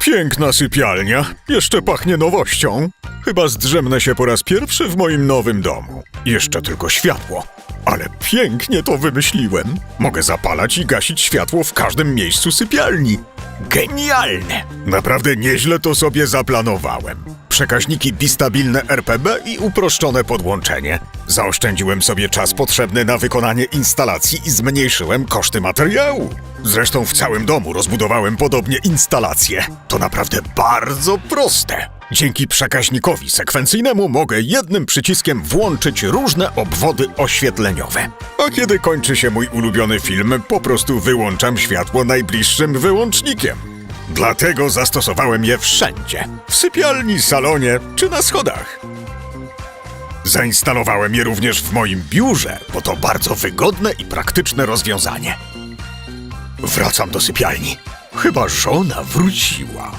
Piękna sypialnia, jeszcze pachnie nowością. Chyba zdrzemnę się po raz pierwszy w moim nowym domu. Jeszcze tylko światło. Ale pięknie to wymyśliłem. Mogę zapalać i gasić światło w każdym miejscu sypialni. Genialne! Naprawdę nieźle to sobie zaplanowałem. Przekaźniki bistabilne RPB i uproszczone podłączenie. Zaoszczędziłem sobie czas potrzebny na wykonanie instalacji i zmniejszyłem koszty materiału. Zresztą w całym domu rozbudowałem podobnie instalacje. To naprawdę bardzo proste. Dzięki przekaźnikowi sekwencyjnemu mogę jednym przyciskiem włączyć różne obwody oświetleniowe. A kiedy kończy się mój ulubiony film, po prostu wyłączam światło najbliższym wyłącznikiem. Dlatego zastosowałem je wszędzie. W sypialni, salonie czy na schodach. Zainstalowałem je również w moim biurze, bo to bardzo wygodne i praktyczne rozwiązanie. Wracam do sypialni. Chyba żona wróciła.